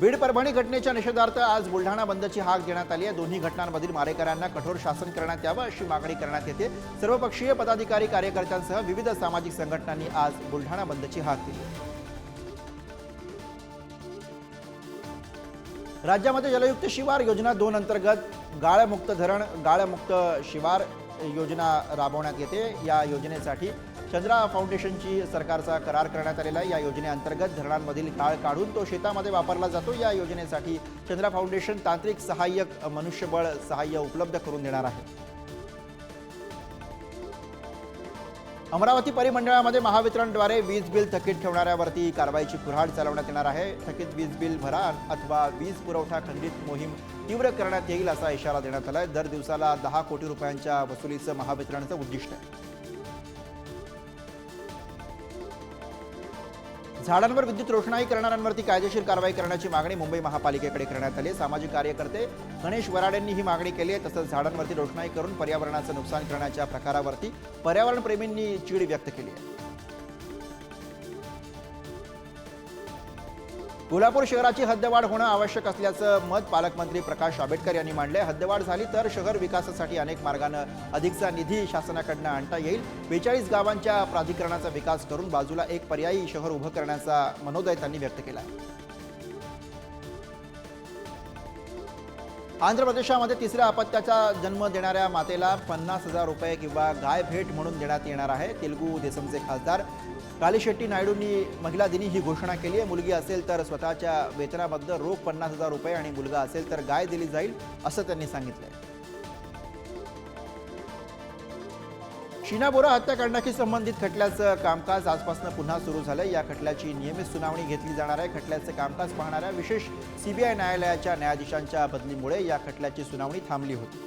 बीड परभणी घटनेच्या निषेधार्थ आज बुलढाणा बंदची हाक देण्यात आली आहे. दोन्ही घटनांमधील मारेकऱ्यांना कठोर शासन करण्यात यावं अशी मागणी करण्यात येते. सर्वपक्षीय पदाधिकारी कार्यकर्त्यांसह विविध सामाजिक संघटनांनी आज बुलढाणा बंदची हाक दिली. राज्यामध्ये जलयुक्त शिवार योजना दोन अंतर्गत गाळमुक्त धरण गाळमुक्त शिवार योजना राबवण्यात येते. या योजनेसाठी चंद्रा फाउंडेशनची सरकारचा करार करण्यात आलेला आहे. या योजनेअंतर्गत धरणांमधील गाळ काढून तो शेतामध्ये वापरला जातो. या योजनेसाठी चंद्रा फाउंडेशन तांत्रिक सहाय्यक मनुष्यबळ सहाय्य उपलब्ध करून देणार आहे. अमरावती परिमंडळामध्ये महावितरणद्वारे वीज बिल थकीत ठेवणाऱ्यावरती कारवाईची कुऱ्हाड चालवण्यात येणार आहे. थकीत वीज बिल भरा अथवा वीज पुरवठा खंडित मोहीम तीव्र करण्यात येईल असा इशारा देण्यात आला आहे दर दिवसाला दहा कोटी रुपयांच्या वसुलीचं महावितरणचं उद्दिष्ट आहे. झाडांवर विद्युत रोषणाई करणाऱ्यांवरती कायदेशीर कारवाई करण्याची मागणी मुंबई महापालिकेकडे करण्यात आली आहे. सामाजिक कार्यकर्ते गणेश वराडेंनी ही मागणी केली आहे तसंच झाडांवरती रोषणाई करून पर्यावरणाचं नुकसान करण्याच्या प्रकारावरती पर्यावरणप्रेमींनी चीड व्यक्त केली आहे. कोल्हापूर शहराची हद्दवाढ होणं आवश्यक असल्याचं मत पालकमंत्री प्रकाश आंबेडकर यांनी मांडलंय. हद्दवाढ झाली तर शहर विकासासाठी अनेक मार्गानं अधिकचा निधी शासनाकडनं आणता येईल. बेचाळीस गावांच्या प्राधिकरणाचा विकास करून बाजूला एक पर्यायी शहर उभं करण्याचा मनोदय त्यांनी व्यक्त केला आंध्र प्रदेशामध्ये तिसऱ्या अपत्याचा जन्म देणाऱ्या मातेला पन्नास हजार रुपये किंवा गाय भेट म्हणून देण्यात येणार आहे. तेलुगू देसमचे खासदार कालीशेट्टी नायडूंनी महिला दिनी ही घोषणा केली आहे. मुलगी असेल तर स्वतःच्या वेतनाबद्दल रोख पन्नास हजार रुपये आणि मुलगा असेल तर गाय दिली जाईल असं त्यांनी सांगितलं आहे शीना बोरा हत्याकांडाशी संबंधित खटल्याचं कामकाज आजपासून पुन्हा सुरू झालं या खटल्याची नियमित सुनावणी घेतली जाणार आहे. खटल्याचं कामकाज पाहणाऱ्या विशेष सीबीआय न्यायालयाच्या न्यायाधीशांच्या बदलीमुळे या खटल्याची सुनावणी थांबली होती.